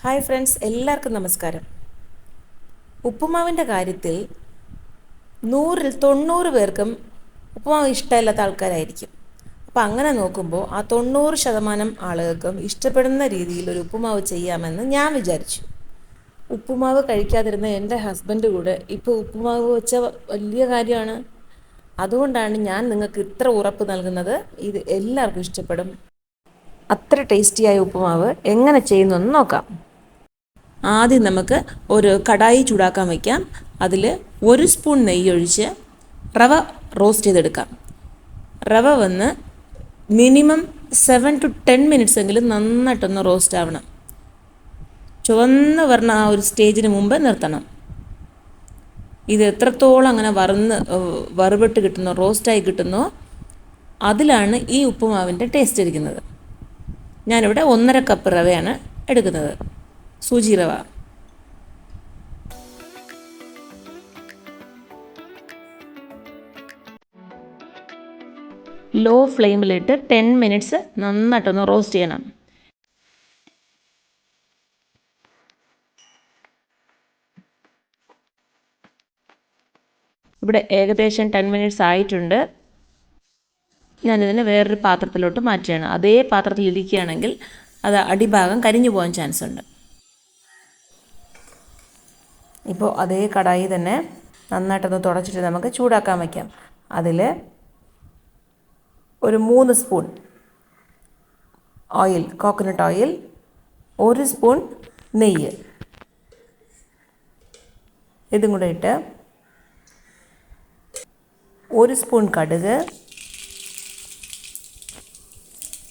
Hi friends എല്ലാവർക്കും നമസ്കാരം. ഉപ്പുമാവിന്റെ കാര്യത്തിൽ നൂറിൽ തൊണ്ണൂറ് പേർക്കും ഉപ്പുമാവ് ഇഷ്ടമില്ലാത്ത ആൾക്കാരായിരിക്കും. അപ്പോൾ അങ്ങനെ നോക്കുമ്പോൾ ആ തൊണ്ണൂറ് ശതമാനം ആളുകൾക്കും ഇഷ്ടപ്പെടുന്ന രീതിയിൽ ഒരു ഉപ്പുമാവ് ചെയ്യാമെന്ന് ഞാൻ വിചാരിച്ചു. ഉപ്പുമാവ് കഴിക്കാതിരുന്ന എന്റെ ഹസ്ബൻഡ് കൂടെ ഇപ്പോൾ ഉപ്പുമാവ് വെച്ച വലിയ കാര്യമാണ്. അതുകൊണ്ടാണ് ഞാൻ നിങ്ങൾക്ക് ഇത്ര ഉറപ്പ് നൽകുന്നത്. ഇത് എല്ലാവർക്കും ഇഷ്ടപ്പെടും. അത്ര ടേസ്റ്റിയായ ഉപ്പുമാവ് എങ്ങനെ ചെയ്യുന്നതെന്ന് നോക്കാം. ആദ്യം നമുക്ക് ഒരു കടായി ചൂടാക്കാൻ വയ്ക്കാം. അതിൽ ഒരു സ്പൂൺ നെയ്യ് ഒഴിച്ച് റവ റോസ്റ്റ് ചെയ്തെടുക്കാം. റവ വന്ന് minimum seven to ten minutes എങ്കിലും നന്നായിട്ടൊന്ന് റോസ്റ്റ് ആവണം. ചുവന്ന് വരണ ആ ഒരു സ്റ്റേജിന് മുമ്പ് നിർത്തണം. ഇത് എത്രത്തോളം അങ്ങനെ വറുന്ന് വറുപെട്ട് കിട്ടുന്നോ റോസ്റ്റായി കിട്ടുന്നോ അതിലാണ് ഈ ഉപ്പുമാവിന്റെ ടേസ്റ്റ് ഇരിക്കുന്നത്. ഞാനിവിടെ ഒന്നര കപ്പ് റവയാണ് എടുക്കുന്നത്. സൂചി റവ ലോ ഫ്ലെയിമിലിട്ട് ടെൻ മിനിറ്റ്സ് നന്നായിട്ടൊന്ന് റോസ്റ്റ് ചെയ്യണം. ഇവിടെ ഏകദേശം ടെൻ മിനിറ്റ്സ് ആയിട്ടുണ്ട്. ഞാനിതിനെ വേറൊരു പാത്രത്തിലോട്ട് മാറ്റുകയാണ് അതേ പാത്രത്തിൽ ഇരിക്കുകയാണെങ്കിൽ അത് അടിഭാഗം കരിഞ്ഞു പോകാൻ ചാൻസ് ഉണ്ട് ഇപ്പോൾ അതേ കടായി തന്നെ നന്നായിട്ടൊന്ന് തുടച്ചിട്ട് നമുക്ക് ചൂടാക്കാൻ വയ്ക്കാം അതിൽ ഒരു മൂന്ന് സ്പൂൺ ഓയിൽ കോക്കനട്ട് ഓയിൽ ഒരു സ്പൂൺ നെയ്യ്. ഇതും കൂടെ ഇട്ട് ഒരു സ്പൂൺ കടുക്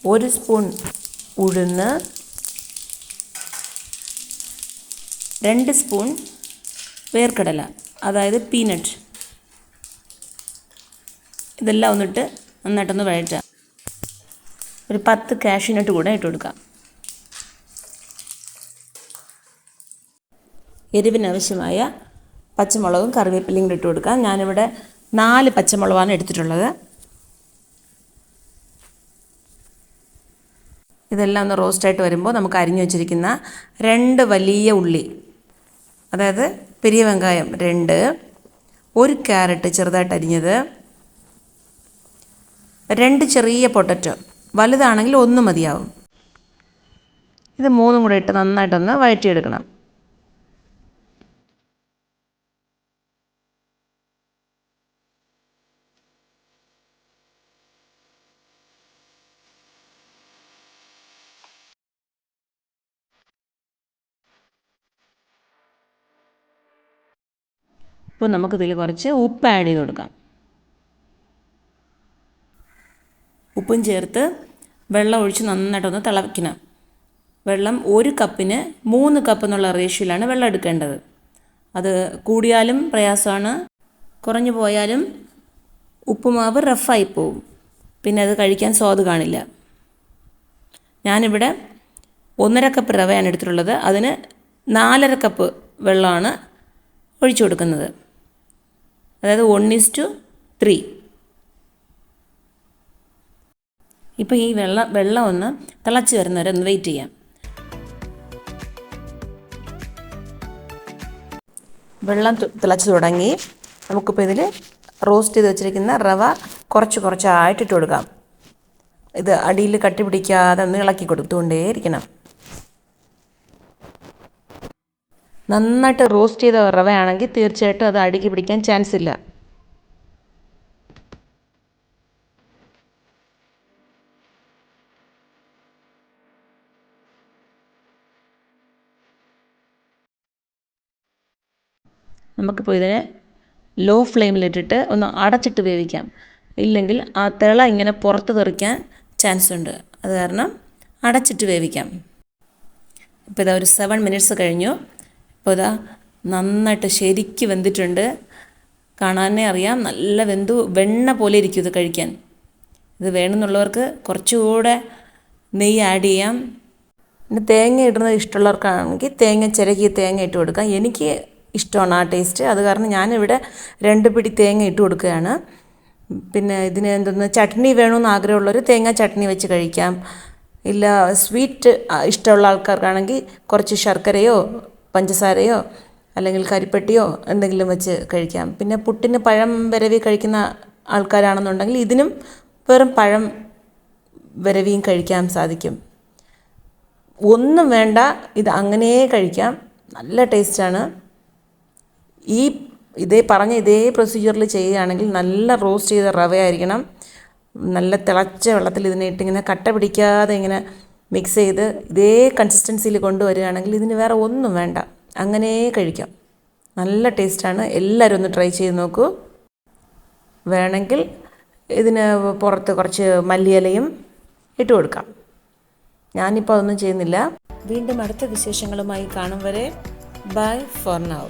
ഒരു സ്പൂൺ ഉഴുന്ന് രണ്ട് സ്പൂൺ വേർക്കടല അതായത് പീനട്ട് ഇതെല്ലാം ഒന്നിട്ട് നന്നായിട്ടൊന്ന് വഴറ്റാം. ഒരു പത്ത് കാഷ്യൂനട്ട് കൂടെ ഇട്ട് കൊടുക്കാം. എരിവിനാവശ്യമായ പച്ചമുളകും കറിവേപ്പിലയും കൂടെ ഇട്ട് കൊടുക്കാം. ഞാനിവിടെ നാല് പച്ചമുളകാണ് എടുത്തിട്ടുള്ളത്. ഇതെല്ലാം ഒന്ന് റോസ്റ്റായിട്ട് വരുമ്പോൾ നമുക്ക് അരിഞ്ഞു വെച്ചിരിക്കുന്ന രണ്ട് വലിയ ഉള്ളി അതായത് പെരിയ വെങ്കായം രണ്ട് ഒരു ക്യാരറ്റ് ചെറുതായിട്ട് അരിഞ്ഞത് രണ്ട് ചെറിയ പൊട്ടറ്റോ വലുതാണെങ്കിൽ ഒന്ന് മതിയാവും. ഇത് മൂന്നും കൂടെ ഇട്ട് നന്നായിട്ടൊന്ന് വഴറ്റിയെടുക്കണം. ഇപ്പോൾ നമുക്കിതിൽ കുറച്ച് ഉപ്പ് ആഡ് ചെയ്ത് കൊടുക്കാം. ഉപ്പും ചേർത്ത് വെള്ളം ഒഴിച്ച് നന്നായിട്ടൊന്ന് തിളയ്ക്കണം വെള്ളം ഒരു കപ്പിന് മൂന്ന് കപ്പ് എന്നുള്ള റേഷ്യോയിലാണ് വെള്ളം എടുക്കേണ്ടത്. അത് കൂടിയാലും പ്രയാസമാണ്. കുറഞ്ഞു പോയാലും ഉപ്പുമാവ് റഫായി പോവും. പിന്നെ അത് കഴിക്കാൻ സ്വാദ് കാണില്ല. ഞാനിവിടെ ഒന്നര കപ്പ് റവയാണ് എടുത്തിട്ടുള്ളത്. അതിന് നാലര കപ്പ് വെള്ളമാണ് ഒഴിച്ചു കൊടുക്കുന്നത്. അതായത് വൺ ഇസ് ടു ത്രീ ഇപ്പോൾ ഈ വെള്ളം വെള്ളം ഒന്ന് തിളച്ച് വരുന്നവരെ ഒന്ന് വെയിറ്റ് ചെയ്യാം. വെള്ളം തിളച്ച് തുടങ്ങി. നമുക്കിപ്പോൾ ഇതിൽ റോസ്റ്റ് ചെയ്ത് വെച്ചിരിക്കുന്ന റവ കുറച്ച് കുറച്ചായിട്ട് ഇട്ട് കൊടുക്കാം. ഇത് അടിയിൽ കട്ടി പിടിക്കാതെ ഒന്ന് ഇളക്കി കൊടുത്തുകൊണ്ടേയിരിക്കണം നന്നായിട്ട് റോസ്റ്റ് ചെയ്ത റവയാണെങ്കിൽ തീർച്ചയായിട്ടും അത് അടുക്കി പിടിക്കാൻ ചാൻസ് ഇല്ല. നമുക്കിപ്പോൾ ഇതിനെ ലോ ഫ്ലെയിമിലിട്ടിട്ട് ഒന്ന് അടച്ചിട്ട് വേവിക്കാം. ഇല്ലെങ്കിൽ ആ തിള ഇങ്ങനെ പുറത്ത് തെറിക്കാൻ ചാൻസ് ഉണ്ട്. അത് കാരണം അടച്ചിട്ട് വേവിക്കാം. ഇപ്പോൾ ഇതാ ഒരു സെവൻ മിനിറ്റ്സ് കഴിഞ്ഞു. ഇപ്പോൾ ഇതാ നന്നായിട്ട് ശരിക്ക് വെന്തിട്ടുണ്ട്. കാണാനേ അറിയാം. നല്ല വെന്തു വെണ്ണ പോലെ ഇരിക്കും ഇത് കഴിക്കാൻ. ഇത് വേണമെന്നുള്ളവർക്ക് കുറച്ചുകൂടെ നെയ്യ് ആഡ് ചെയ്യാം. പിന്നെ തേങ്ങ ഇടുന്നത് ഇഷ്ടമുള്ളവർക്കാണെങ്കിൽ തേങ്ങ ചിരകി തേങ്ങ ഇട്ട് കൊടുക്കാം. എനിക്ക് ഇഷ്ടമാണ് ആ ടേസ്റ്റ് അത് കാരണം ഞാനിവിടെ രണ്ട് പിടി തേങ്ങ ഇട്ട് കൊടുക്കുകയാണ്. പിന്നെ ഇതിന് എന്തെന്ന് ചട്നി വേണമെന്ന് ആഗ്രഹമുള്ളവർ തേങ്ങ ചട്നി വെച്ച് കഴിക്കാം. ഇല്ല സ്വീറ്റ് ഇഷ്ടമുള്ള ആൾക്കാർക്കാണെങ്കിൽ കുറച്ച് ശർക്കരയോ പഞ്ചസാരയോ അല്ലെങ്കിൽ കരിപ്പെട്ടിയോ എന്തെങ്കിലും വെച്ച് കഴിക്കാം. പിന്നെ പുട്ടിന് പഴം വരവി കഴിക്കുന്ന ആൾക്കാരാണെന്നുണ്ടെങ്കിൽ ഇതിനും വെറും പഴം വരവിയും കഴിക്കാൻ സാധിക്കും. ഒന്നും വേണ്ട ഇത് അങ്ങനെ കഴിക്കാം. നല്ല ടേസ്റ്റാണ്. ഈ ഇതേ പറഞ്ഞ ഇതേ പ്രൊസീജിയറിൽ ചെയ്യുകയാണെങ്കിൽ നല്ല റോസ്റ്റ് ചെയ്ത റവ ആയിരിക്കണം നല്ല തിളച്ച വെള്ളത്തിൽ ഇതിനെ ഇട്ടിങ്ങനെ കട്ട പിടിക്കാതെ ഇങ്ങനെ മിക്സ് ചെയ്ത് ഇതേ കൺസിസ്റ്റൻസിയിൽ കൊണ്ടുവരികയാണെങ്കിൽ ഇതിന് വേറെ ഒന്നും വേണ്ട. അങ്ങനെ കഴിക്കാം. നല്ല ടേസ്റ്റാണ് എല്ലാവരും ഒന്ന് ട്രൈ ചെയ്ത് നോക്കൂ. വേണമെങ്കിൽ ഇതിന് പുറത്ത് കുറച്ച് മല്ലിയിലയും ഇട്ട് കൊടുക്കാം. ഞാനിപ്പോൾ അതൊന്നും ചെയ്യുന്നില്ല. വീണ്ടും അടുത്ത വിശേഷങ്ങളുമായി കാണും വരെ. By for now